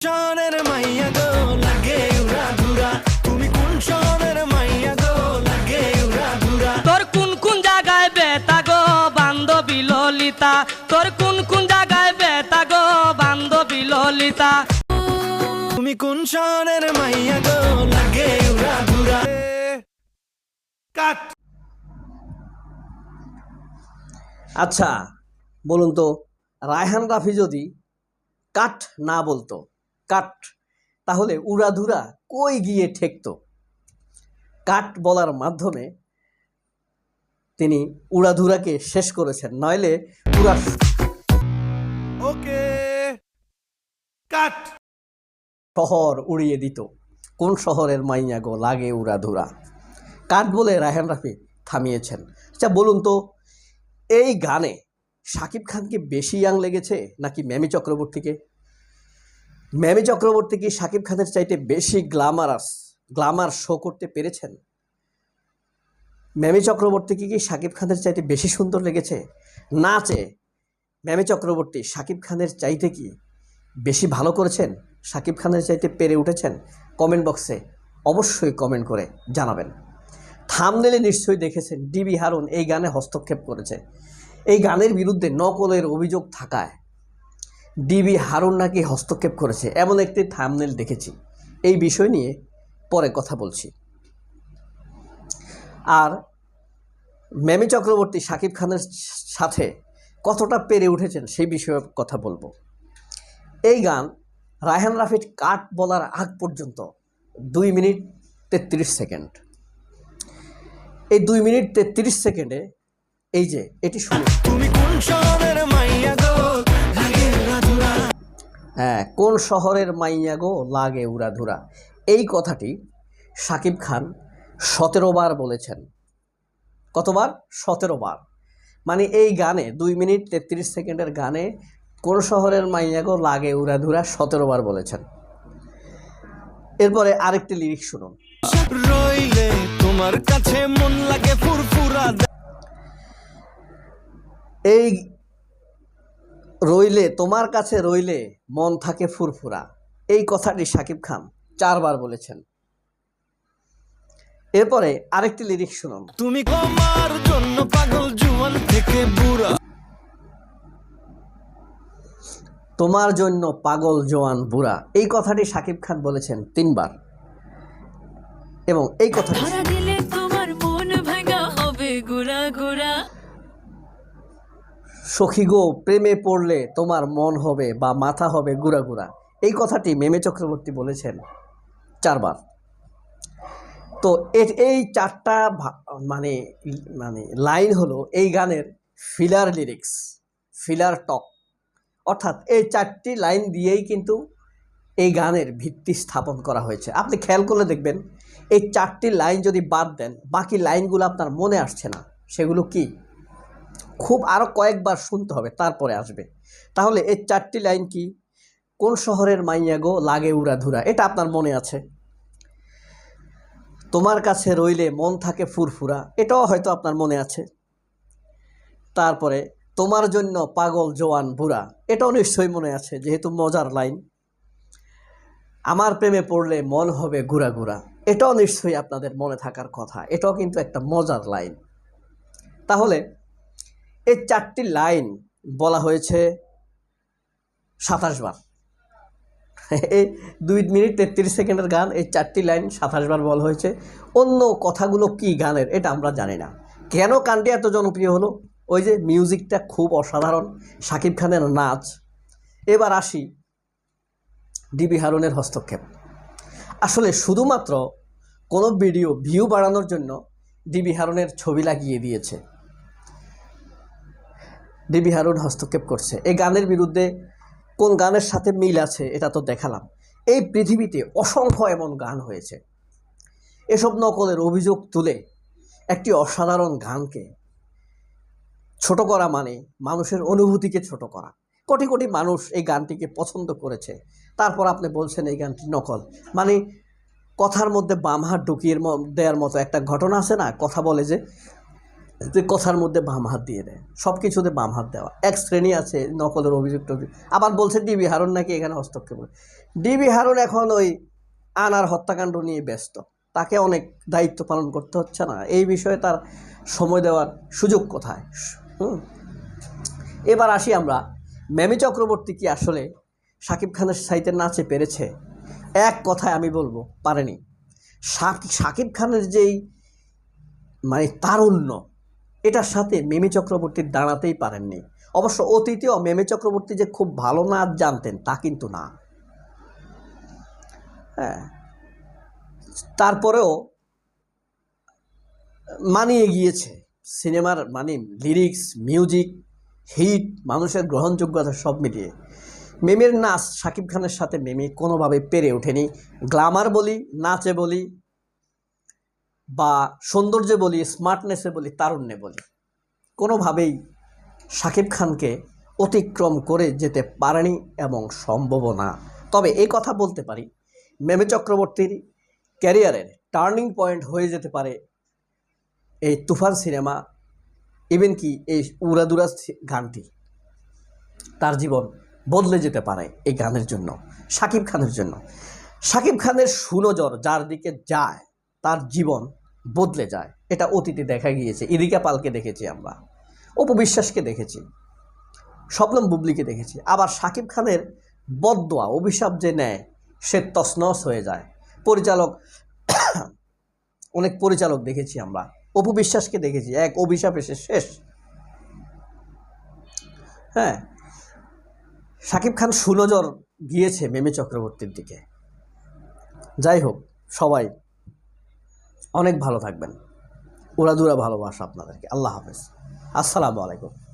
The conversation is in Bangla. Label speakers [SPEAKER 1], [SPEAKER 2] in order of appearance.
[SPEAKER 1] শহরের মাইয়া গো লাগে উড়া ধুরা তুমি কোন শহরের মাইয়া গো লাগে উড়া ধুরা
[SPEAKER 2] তোর কোন কোন জায়গায় বেতা গো বান্ধবী ললিতা তোর কোন কোন জায়গায় বেতা গো বান্ধবী ললিতা
[SPEAKER 1] তুমি কোন শহরের মাইয়া গো লাগে উড়া ধুরা কাট।
[SPEAKER 3] আচ্ছা বলুন তো রায়হান রাফি যদি কাট না বলতো কাট তাহলে উড়াধুরা কই গিয়ে ঠেকতো? কাট বলার মাধ্যমে তিনি উড়াধুরাকে শেষ করেছেন নইলে পুরা
[SPEAKER 1] ওকে কাট
[SPEAKER 3] শহর উড়িয়ে দিত। কোন শহরের মাইয়া গো লাগে উড়াধুরা? কাট বলে রায়হান রাফি থামিয়েছেন। আচ্ছা বলুন তো এই গানে শাকিব খানকে বেশি ইয়াং লেগেছে নাকি ম্যামি চক্রবর্তীকে? ম্যামি চক্রবর্তী কি শাকিব খানের চাইতে বেশি গ্লামারাস, গ্লামার শো করতে পেরেছেন? ম্যামি চক্রবর্তীকে কি শাকিব খানের চাইতে বেশি সুন্দর লেগেছে? নাচে ম্যামি চক্রবর্তী, শাকিব খানের চাইতে কি বেশি ভালো করেছেন? শাকিব খানের চাইতে পেরে উঠেছেন? কমেন্ট বক্সে অবশ্যই কমেন্ট করে জানাবেন। থামনেলে নিশ্চয়ই দেখেছেন ডিবি হারুন এই গানে হস্তক্ষেপ করেছে। এই গানের বিরুদ্ধে নকলের অভিযোগ থাকায় ডিবি হারুন নাকি হস্তক্ষেপ করেছে এমন একটি থামনেল দেখেছি। এই বিষয় নিয়ে পরে কথা বলছি। আর মেমি চক্রবর্তী শাকিব খানের সাথে কতটা পেরে উঠেছেন সেই বিষয়ে কথা বলব। এই গান রায়হান রাফির কাট বলার আগ পর্যন্ত দুই মিনিট তেত্রিশ সেকেন্ড। এই দুই মিনিট তেত্রিশ সেকেন্ডে এই যে এটি শুনে
[SPEAKER 1] তুমি কোন মাইয়া
[SPEAKER 3] হ্যাঁ কোন শহরের মাইয়া গো লাগে উড়াধুরা? এই কথাটি সাকিব খান সতেরো বার বলেছেন। কতবার? সতেরো বার। মানে এই গানে দুই মিনিট তেত্রিশ সেকেন্ডের গানে কোন শহরের মাইয়া গো লাগে উড়াধুরা সতেরো বার বলেছেন। এরপরে আরেকটি লিরিক্স শুনুন।
[SPEAKER 1] রইলে তোমার কাছে মন লাগে ফুরফুরা
[SPEAKER 3] এই রইলে তোমার কাছে রইলে মন থাকে ফুরফুরা। এই কথাটি শাকিব খান চারবার বলেছেন। এরপরে আরেকটি লিরিক্স শুনুন।
[SPEAKER 1] তুমি তোমার জন্য পাগল জুয়ান থেকে বুড়া।
[SPEAKER 3] তোমার জন্য পাগল জোয়ান বুড়া। এই কথাটি শাকিব খান বলেছেন তিনবার। এবং এই কথাটি সখী গো প্রেমে পড়লে তোমার মন হবে বা মাথা হবে গুড়া গুড়া। এই কথাটি মেমে চক্রবর্তী বলেছেন চারবার। তো এই চারটা মানে মানে লাইন হলো এই গানের ফিলার লিরিক্স ফিলার টক অর্থাৎ এই চারটি লাইন দিয়েই কিন্তু এই গানের ভিত্তি স্থাপন করা হয়েছে। আপনি খেয়াল করলে দেখবেন, এই চারটি লাইন যদি বাদ দেন, বাকি লাইনগুলো আপনার মনে আসছে না। সেগুলো কি? খুব আরও কয়েকবার শুনতে হবে, তারপরে আসবে। তাহলে এই চারটি লাইন কি? কোন শহরের মাইয়া গো লাগে উড়া ধুরা এটা আপনার মনে আছে? তোমার কাছে রইলে মন থাকে ফুরফুরা। এটাও হয়তো আপনার মনে আছে। তারপরে, তোমার জন্য পাগল জোয়ান বুড়া। এটাও নিশ্চয়ই মনে আছে, যেহেতু মজার লাইন। আমার প্রেমে পড়লে মন হবে গুড়া গুড়া। এটাও নিশ্চয়ই আপনাদের মনে থাকার কথা। এটাও কিন্তু একটা মজার লাইন। তাহলে এই চারটি লাইন বলা হয়েছে সাতাশ বার। এই দুই মিনিট তেত্রিশ সেকেন্ডের গান, এই চারটি লাইন সাতাশ বার বলা হয়েছে। অন্য কথাগুলো কি গানের, এটা আমরা জানি না। কেন গানটি এত জনপ্রিয় হলো? ওই যে মিউজিকটা খুব অসাধারণ শাকিব খানের নাচ। এবার আসি ডিবি হারুনের হস্তক্ষেপ। আসলে শুধুমাত্র কোনো ভিডিও ভিউ বাড়ানোর জন্য ডিবি হারুনের ছবি লাগিয়ে দিয়েছে। ডিবি হারুন হস্তক্ষেপ করছে। এই গানের বিরুদ্ধে কোন গানের সাথে মিল আছে, এটা তো দেখালাম। এই পৃথিবীতে অসংখ্য এমন গান হয়েছে। এসব নকলের অভিযোগ তুলে একটি অসাধারণ গানকে ছোট করা মানে মানুষের অনুভূতিকে ছোট করা। কোটি কোটি মানুষ এই গানটিকে পছন্দ করেছে। তারপর আপনি বলছেন এই গানটি নকল। মানে কথার মধ্যে বাম হাত ঢুকিয়ে দেওয়ার মতো একটা ঘটনা আছে না? কথা বলে যে যে কথার মধ্যে বাম হাত দিয়ে দেয়। সব কিছুতে বাম হাত দেওয়া। এক শ্রেণি আছে, নকলের অভিযুক্ত আবার বলছে ডিবি হারুন নাকি এখানে হস্তক্ষেপ ডিবি হারুন এখন ওই আনার হত্যাকাণ্ড নিয়ে ব্যস্ত। তাকে অনেক দায়িত্ব পালন করতে হচ্ছে না। এই বিষয়ে তার সময় দেওয়ার সুযোগ কোথায়? এবার আসি আমরা। মেমি চক্রবর্তী কি আসলে শাকিব খানের সাইতে নাচে পেরেছে? এক কথায় আমি বলব, পারেনি। শাকিব খানের যেই মানে তারুণ্য এটার সাথে মেমি চক্রবর্তী দাঁড়াতেই পারেননি। অবশ্য অতীতেও মেমি চক্রবর্তী যে খুব ভালো নাচ জানতেন, তা কিন্তু না। হ্যাঁ। তারপরেও মানিয়ে গিয়েছে। সিনেমার মানে লিরিক্স, মিউজিক, হিট, মানুষের গ্রহণযোগ্যতা সব মিলিয়ে। মেমের নাচ শাকিব খানের সাথে মেমি কোনোভাবে পেরে ওঠেনি। গ্লামার বলি, নাচে বলি বা সৌন্দর্যে বলি স্মার্টনেসে বলি, তারুণ্যে বলি, কোনোভাবেই শাকিব খানকে অতিক্রম করে যেতে পারেনি এবং সম্ভব না। তবে এই কথা বলতে পারি, মেমে চক্রবর্তীর ক্যারিয়ারের টার্নিং পয়েন্ট হয়ে যেতে পারে এই তুফান সিনেমা, ইভেন কি এই উড়াদুরা সি- গানটি। তার জীবন বদলে যেতে পারে এই গানের জন্য, সাকিব খানের জন্য। সাকিব খানের সুনজর যার দিকে যায় তার জীবন বদলে যায়। এটা অতীতে দেখা গিয়েছে। ইদিকা পালকে দেখেছি আমরা। অপবিশ্বাসকে দেখেছি। স্বপ্নম বুবলিকে দেখেছি। আবার শাকিব খানের বদোয়া অভিশাপ যে নেয়, সে তসনস হয়ে যায়। পরিচালক, অনেক পরিচালক দেখেছি আমরা। অপু বিশ্বাসকে দেখেছি। এক অভিশাপ এসে শেষ। হ্যাঁ শাকিব খান সুনজর গিয়েছে মেমে চক্রবর্তীর দিকে। যাই হোক, সবাই অনেক ভালো থাকবেন। ওরা উড়াদুরা ভালোবাসা আপনাদেরকে। আল্লাহ হাফেজ। আসসালামু আলাইকুম।